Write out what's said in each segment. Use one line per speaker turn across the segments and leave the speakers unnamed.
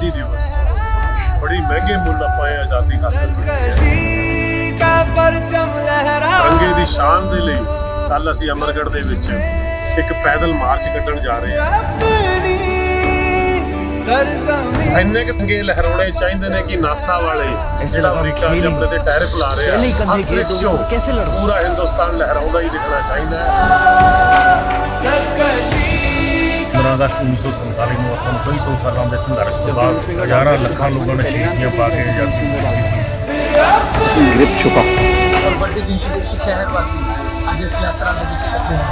ਆਜ਼ਾਦੀ ਦਿਵਸ। ਬੜੀ ਮਹਿੰਗੇ ਮੁੱਲ ਆਪਾਂ ਆਜ਼ਾਦੀ ਹਾਸਲ ਕੀਤੀ ਦੀ ਸ਼ਾਨ ਦੇ ਲਈ ਕੱਲ ਅਸੀਂ ਅਮਰਗੜ ਦੇ ਵਿੱਚ ਇੱਕ ਪੈਦਲ ਮਾਰਚ ਕੱਢਣ ਜਾ ਰਹੇ ਹਾਂ। ਇੰਨੇ ਕਿ ਤੰਗੇ ਲਹਿਰੋੜੇ ਚਾਹੀਦੇ ਨੇ ਕਿ ਨਾਸਾ ਵਾਲੇ ਜਿਹੜਾ ਅਮਰੀਕਾ ਜੰਮਲੇ ਤੇ ਟਾਇਰ ਫਲਾ ਰਿਹਾ ਅੰਤਰਿਕਸ਼ ਚੋਂ ਪੂਰਾ ਹਿੰਦੁਸਤਾਨ ਲਹਿਰਾਉਂਦਾ ਹੀ ਦਿਖਣਾ ਚਾਹੀਦਾ ਹੈ।
15 ਅਗਸਤ 1947 ਨੂੰ ਆਪਾਂ ਨੂੰ ਕਈ ਸੌ ਸਾਲਾਂ ਦੇ ਸੰਘਰਸ਼ ਤੋਂ ਬਾਅਦ ਹਜ਼ਾਰਾਂ ਲੱਖਾਂ ਲੋਕਾਂ ਨੇ ਸ਼ਹੀਦੀਆਂ ਪਾ ਕੇ ਆਜ਼ਾਦੀ ਦਿੱਤੀ ਸੀ।
ਔਰ ਵੱਡੀ ਗਿਣਤੀ ਦੇ ਵਿੱਚ ਸ਼ਹਿਰ ਵਾਸੀ ਅੱਜ ਇਸ ਯਾਤਰਾ ਦੇ ਵਿੱਚ ਇਕੱਠੇ ਹੋਏ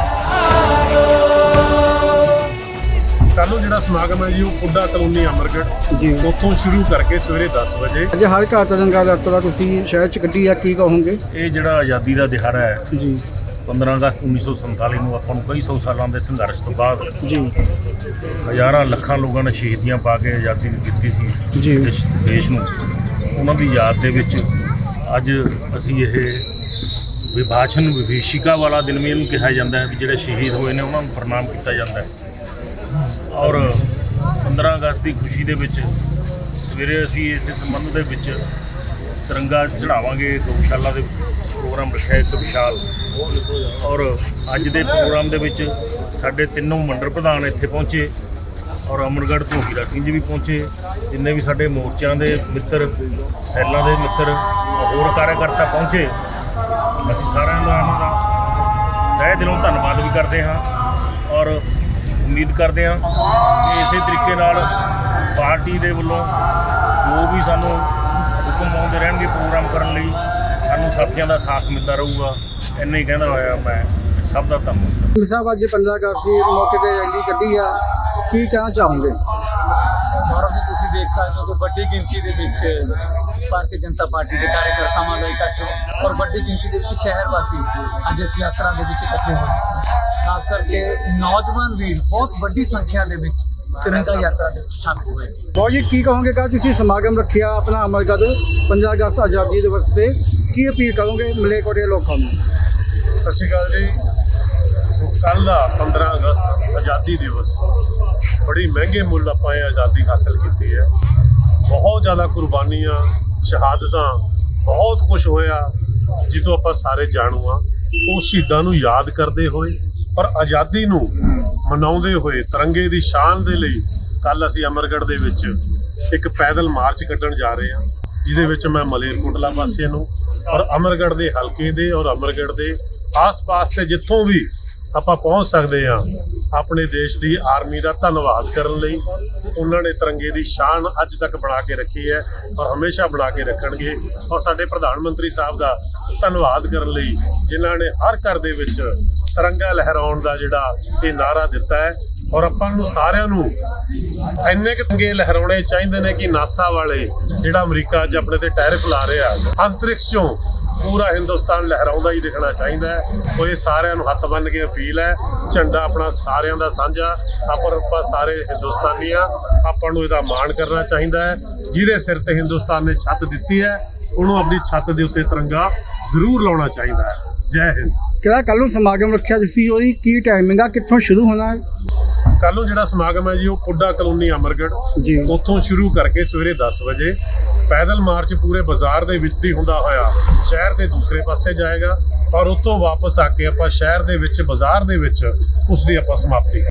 ਕੱਲ ਜਿਹੜਾ ਸਮਾਗਮ ਹੈ ਜੀ ਉਹ ਪੁੱਡਾ ਕਲੋਨੀ ਜੀ। ਉੱਥੋਂ ਸ਼ੁਰੂ ਕਰਕੇ ਸਵੇਰੇ 10 ਵਜੇ।
ਅੱਜ ਹਰ ਘਰ ਤਿਰੰਗਾ ਯਾਤਰਾ ਤੁਸੀਂ ਸ਼ਹਿਰ ਚ ਕੱਢੀ ਆ ਕੀ ਕਹੋਗੇ?
ਇਹ ਜਿਹੜਾ ਆਜ਼ਾਦੀ ਦਾ ਦਿਹਾੜਾ ਹੈ
ਜੀ।
15 ਅਗਸਤ 1947 ਨੂੰ ਆਪਾਂ ਨੂੰ ਕਈ ਸੌ ਸਾਲਾਂ ਦੇ ਸੰਘਰਸ਼ ਤੋਂ ਬਾਅਦ
ਜੀ।
ਹਜ਼ਾਰਾਂ ਲੱਖਾਂ ਲੋਕਾਂ ਨੇ ਸ਼ਹੀਦੀਆਂ ਪਾ ਕੇ ਆਜ਼ਾਦੀ ਦਿੱਤੀ ਸੀ
ਜੀ।
ਦੇਸ਼ ਨੂੰ। ਉਹਨਾਂ ਦੀ ਯਾਦ ਦੇ ਵਿੱਚ ਅੱਜ ਅਸੀਂ ਇਹ ਵਿਭਾਜਨ ਵਿਭੀਸ਼ਿਕਾ ਵਾਲਾ ਦਿਨ ਵੀ ਇਹਨੂੰ ਕਿਹਾ ਜਾਂਦਾ ਹੈ ਵੀ ਜਿਹੜੇ ਸ਼ਹੀਦ ਹੋਏ ਨੇ ਉਹਨਾਂ ਨੂੰ ਪ੍ਰਣਾਮ ਕੀਤਾ ਜਾਂਦਾ ਹੈ। ਔਰ 15 ਅਗਸਤ ਦੀ ਖੁਸ਼ੀ ਦੇ ਵਿੱਚ ਸਵੇਰੇ ਅਸੀਂ ਇਸੇ ਸੰਬੰਧ ਦੇ ਵਿੱਚ ਤਿਰੰਗਾ ਚੜਾਵਾਂਗੇ ਗਊਸ਼ਾਲਾ ਦੇ ਪ੍ਰੋਗਰਾਮ ਰੱਖਿਆ ਇੱਕ ਵਿਸ਼ਾਲ। ਔਰ ਅੱਜ ਦੇ ਪ੍ਰੋਗਰਾਮ ਦੇ ਵਿੱਚ ਸਾਡੇ ਤਿੰਨੋਂ ਮੰਡਲ ਪ੍ਰਧਾਨ ਇੱਥੇ ਪਹੁੰਚੇ। ਔਰ ਅਮਰਗੜ੍ਹ ਤੋਂ ਹੀਰਾ ਸਿੰਘ ਜੀ ਵੀ ਪਹੁੰਚੇ। ਜਿੰਨੇ ਵੀ ਸਾਡੇ ਮੋਰਚਿਆਂ ਦੇ ਮਿੱਤਰ, ਸੈਲਾਂ ਦੇ ਮਿੱਤਰ, ਹੋਰ ਕਾਰਜਕਰਤਾ ਪਹੁੰਚੇ। ਅਸੀਂ ਸਾਰਿਆਂ ਦਾ ਇਹਨਾਂ ਦਾ ਤਹਿ ਦਿਲੋਂ ਧੰਨਵਾਦ ਵੀ ਕਰਦੇ ਹਾਂ। ਔਰ ਉਮੀਦ ਕਰਦੇ ਹਾਂ ਕਿ ਇਸੇ ਤਰੀਕੇ ਨਾਲ ਪਾਰਟੀ ਦੇ ਵੱਲੋਂ ਜੋ ਵੀ ਸਾਨੂੰ ਹੁਕਮ ਆਉਂਦੇ ਰਹਿਣਗੇ ਪ੍ਰੋਗਰਾਮ ਕਰਨ ਲਈ ਸਾਨੂੰ ਸਾਥੀਆਂ ਦਾ ਸਾਥ ਮਿਲਦਾ ਰਹੂਗਾ ਇੰਨਾ ਹੀ ਕਹਿੰਦਾ ਹੋਇਆ ਮੈਂ ਸਭ ਦਾ ਧੰਨਵਾਦ।
ਜੀ ਸਾਹਿਬ ਅੱਜ 15 ਅਗਸਤ ਦੀ ਮੌਕੇ ਤੇ ਰੈਲੀ ਕੱਢੀ ਆ। ਕੀ ਕਹਿਣਾ ਚਾਹੋਗੇ?
ਗੌਰਵ ਜੀ ਤੁਸੀਂ ਦੇਖ ਸਕਦੇ ਹੋ ਕਿ ਵੱਡੀ ਗਿਣਤੀ ਦੇ ਵਿੱਚ ਭਾਰਤੀ ਜਨਤਾ ਪਾਰਟੀ ਦੇ ਕਾਰਜਕਰਤਾਵਾਂ ਦਾ ਇਕੱਠ ਔਰ ਵੱਡੀ ਗਿਣਤੀ ਦੇ ਵਿੱਚ ਸ਼ਹਿਰ ਵਾਸੀ ਅੱਜ ਇਸ ਯਾਤਰਾ ਦੇ ਵਿੱਚ ਇਕੱਠੇ ਹੋਏ ਖਾਸ ਕਰਕੇ ਨੌਜਵਾਨ ਵੀਰ ਬਹੁਤ ਵੱਡੀ ਸੰਖਿਆ ਦੇ ਵਿੱਚ ਤਿਰੰਗਾ ਯਾਤਰਾ ਦੇ ਵਿੱਚ ਸ਼ਾਮਿਲ ਹੋਏ ਨੇ।
ਬਹੁਤ ਜੀ ਕੀ ਕਹੋਗੇ ਕਾ ਤੁਸੀਂ ਸਮਾਗਮ ਰੱਖਿਆ ਆਪਣਾ ਅਮਰਗੜ੍ਹ 15 ਅਗਸਤ ਆਜ਼ਾਦੀ ਦਿਵਸ ਤੇ। ਕੀ ਅਪੀਲ ਕਰੋਗੇ ਮਲੇਕੋਟੇ ਲੋਕਾਂ ਨੂੰ?
ਸਤਿ ਸ਼੍ਰੀ ਅਕਾਲ ਜੀ। ਸੋ ਕੱਲ ਦਾ 15 ਅਗਸਤ ਆਜ਼ਾਦੀ ਦਿਵਸ, ਬੜੀ ਮਹਿੰਗੇ ਮੁੱਲ ਆਪਾਂ ਇਹ ਆਜ਼ਾਦੀ ਹਾਸਲ ਕੀਤੀ ਹੈ। ਬਹੁਤ ਜ਼ਿਆਦਾ ਕੁਰਬਾਨੀਆਂ, ਸ਼ਹਾਦਤਾਂ, ਬਹੁਤ ਕੁਝ ਹੋਇਆ ਜਿੱਦੋਂ ਆਪਾਂ ਸਾਰੇ ਜਾਣੂ ਆ ਉਹ ਸ਼ਹੀਦਾਂ ਨੂੰ ਯਾਦ ਕਰਦੇ ਹੋਏ, ਪਰ ਆਜ਼ਾਦੀ ਨੂੰ ਮਨਾਉਂਦੇ ਹੋਏ, ਤਿਰੰਗੇ ਦੀ ਸ਼ਾਨ ਦੇ ਲਈ ਕੱਲ ਅਸੀਂ ਅਮਰਗੜ੍ਹ ਦੇ ਵਿੱਚ ਇੱਕ ਪੈਦਲ ਮਾਰਚ ਕੱਢਣ ਜਾ ਰਹੇ ਹਾਂ, ਜਿਹਦੇ ਵਿੱਚ ਮੈਂ ਮਲੇਰਕੋਟਲਾ ਵਾਸੀਆਂ ਨੂੰ ਔਰ ਅਮਰਗੜ੍ਹ ਦੇ ਹਲਕੇ ਦੇ ਔਰ ਅਮਰਗੜ੍ਹ ਦੇ ਆਸ-ਪਾਸ ਤੇ ਜਿੱਥੋਂ ਵੀ ਆਪਾਂ ਪਹੁੰਚ ਸਕਦੇ ਹਾਂ, ਆਪਣੇ ਦੇਸ਼ ਦੀ ਆਰਮੀ ਦਾ ਧੰਨਵਾਦ ਕਰਨ ਲਈ ਉਹਨਾਂ ਨੇ ਤਿਰੰਗੇ ਦੀ ਸ਼ਾਨ ਅੱਜ ਤੱਕ ਬਣਾ ਕੇ ਰੱਖੀ ਹੈ ਔਰ ਹਮੇਸ਼ਾ ਬਣਾ ਕੇ ਰੱਖਣਗੇ ਔਰ ਸਾਡੇ ਪ੍ਰਧਾਨ ਮੰਤਰੀ ਸਾਹਿਬ ਦਾ ਧੰਨਵਾਦ ਕਰਨ ਲਈ ਜਿਨ੍ਹਾਂ ਨੇ ਹਰ ਘਰ ਦੇ ਵਿੱਚ ਤਿਰੰਗਾ ਲਹਿਰਾਉਣ ਦਾ ਜਿਹੜਾ ਇਹ ਨਾਰਾ ਦਿੱਤਾ ਹੈ ਔਰ ਆਪਾਂ ਨੂੰ ਸਾਰਿਆਂ ਨੂੰ ਇੰਨੇ ਕਿ ਤੰਗੇ ਲਹਿਰਾਉਣੇ ਚਾਹੀਦੇ ਨੇ ਕਿ ਨਾਸਾ ਵਾਲੇ ਜਿਹੜਾ ਅਮਰੀਕਾ ਅੱਜ ਆਪਣੇ ਤੇ ਟੈਰਿਫ ਲਾ ਰਿਹਾ, ਅੰਤਰਿਕਸ਼ ਚੋਂ ਪੂਰਾ ਹਿੰਦੁਸਤਾਨ ਲਹਿਰਾਉਂਦਾ ਹੀ ਦਿਖਣਾ ਚਾਹੀਦਾ ਹੈ। ਉਹ ਇਹ ਸਾਰਿਆਂ ਨੂੰ ਹੱਥ ਬੰਨ੍ਹ ਕੇ ਅਪੀਲ ਹੈ, ਝੰਡਾ ਆਪਣਾ ਸਾਰਿਆਂ ਦਾ ਸਾਂਝਾ, ਆਪਾਂ ਆਪਾਂ ਸਾਰੇ ਹਿੰਦੁਸਤਾਨੀ ਆ, ਆਪਾਂ ਨੂੰ ਇਹਦਾ ਮਾਣ ਕਰਨਾ ਚਾਹੀਦਾ ਹੈ। ਜਿਹਦੇ ਸਿਰ ਤੇ ਹਿੰਦੁਸਤਾਨ ਨੇ ਛੱਤ ਦਿੱਤੀ ਹੈ, ਉਹਨੂੰ ਆਪਣੀ ਛੱਤ ਦੇ ਉੱਤੇ ਤਿਰੰਗਾ ਜ਼ਰੂਰ ਲਾਉਣਾ ਚਾਹੀਦਾ ਹੈ। ਜੈ ਹਿੰਦ।
ਕਿਹੜਾ ਕੱਲ ਨੂੰ ਸਮਾਗਮ ਰੱਖਿਆ ਤੁਸੀਂ ਉਹਦੀ ਕੀ ਟਾਈਮਿੰਗ ਆ, ਕਿੱਥੋਂ ਸ਼ੁਰੂ ਹੋਣਾ
ਕੱਲ ਨੂੰ ਜਿਹੜਾ ਸਮਾਗਮ ਹੈ ਜੀ ਉਹ ਪੁੱਡਾ ਕਲੋਨੀ ਅਮਰਗੜ੍ਹ
ਜੀ।
ਉੱਥੋਂ ਸ਼ੁਰੂ ਕਰਕੇ ਸਵੇਰੇ 10 ਵਜੇ ਪੈਦਲ ਮਾਰਚ ਪੂਰੇ ਬਾਜ਼ਾਰ ਦੇ ਵਿੱਚ ਦੀ ਹੁੰਦਾ ਹੋਇਆ ਸ਼ਹਿਰ ਦੇ ਦੂਸਰੇ ਪਾਸੇ ਜਾਏਗਾ ਔਰ ਉੱਥੋਂ ਵਾਪਸ ਆ ਕੇ ਆਪਾਂ ਸ਼ਹਿਰ ਦੇ ਵਿੱਚ ਬਾਜ਼ਾਰ ਦੇ ਵਿੱਚ ਉਸ ਦੀ ਆਪਾਂ ਸਮਾਪਤੀ